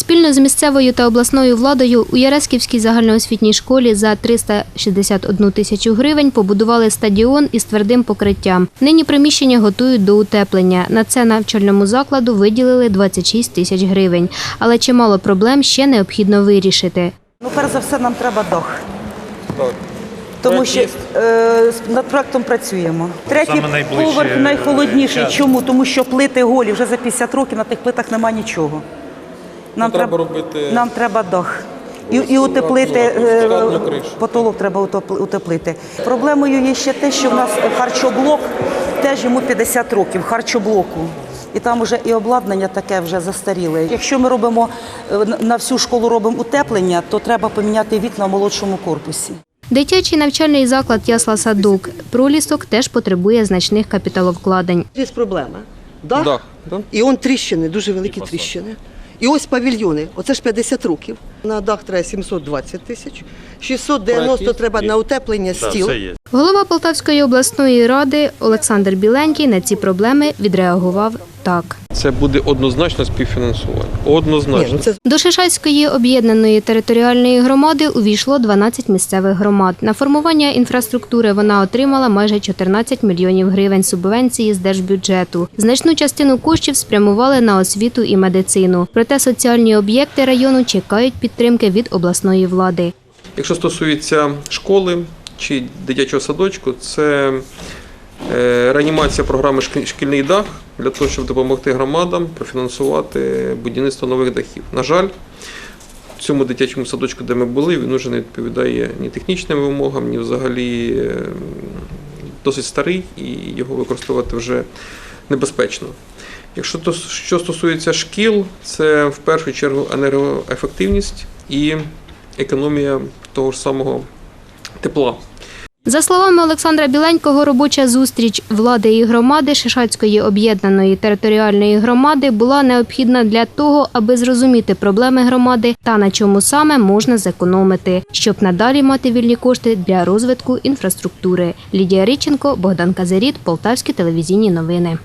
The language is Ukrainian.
Спільно з місцевою та обласною владою у Яреськівській загальноосвітній школі за 361 тисячу гривень побудували стадіон із твердим покриттям. Нині приміщення готують до утеплення. На це навчальному закладу виділили 26 тисяч гривень. Але чимало проблем ще необхідно вирішити. Ну, перш за все, нам треба. Так. Тому що е, над проектом працюємо. Третій поверх е, найхолодніший. Чому? Тому що плити голі вже за 50 років на тих плитах нема нічого. Нам треба робити- нам треба дах. І, і утеплити е, потолок треба утеплити. Проблемою є ще те, що в нас харчоблок теж йому 50 років харчоблоку. І там вже і обладнання таке вже застаріле. Якщо ми робимо е, на- всю школу робимо утеплення, то треба поміняти вікна в молодшому корпусі. Дитячий навчальний заклад Ясла Садок пролісок теж потребує значних капіталовкладень. Є проблема. Дах, да? і он тріщини, дуже великі тріщини. І ось павільйони, оце ж 50 років. На дах треба 720 тисяч, 690 треба на утеплення стіл. Голова Полтавської обласної ради Олександр Біленький на ці проблеми відреагував так. Це буде однозначно співфінансування. Ні, Однозначно. ну це До Шишацької об'єднаної територіальної громади увійшло 12 місцевих громад. На формування інфраструктури вона отримала майже 14 мільйонів гривень субвенції з держбюджету. Значну частину коштів спрямували на освіту і медицину. Проте соціальні об'єкти району чекають підтримки від обласної влади. Якщо стосується школи чи дитячого садочку, це реанімація програми Шкільний дах для того, щоб допомогти громадам профінансувати будівництво нових дахів. На жаль, в цьому дитячому садочку, де ми були, він вже не відповідає ні технічним вимогам, ні взагалі е, досить старий і його використовувати вже небезпечно. Якщо то, що стосується шкіл, це в першу чергу енергоефективність і економія того ж самого тепла. За словами Олександра Біленького, робоча зустріч влади і громади Шишацької об'єднаної територіальної громади була необхідна для того, аби зрозуміти проблеми громади та на чому саме можна зекономити, щоб надалі мати вільні кошти для розвитку інфраструктури. Лідія Риченко, Богдан Казаріт, Полтавські телевізійні новини.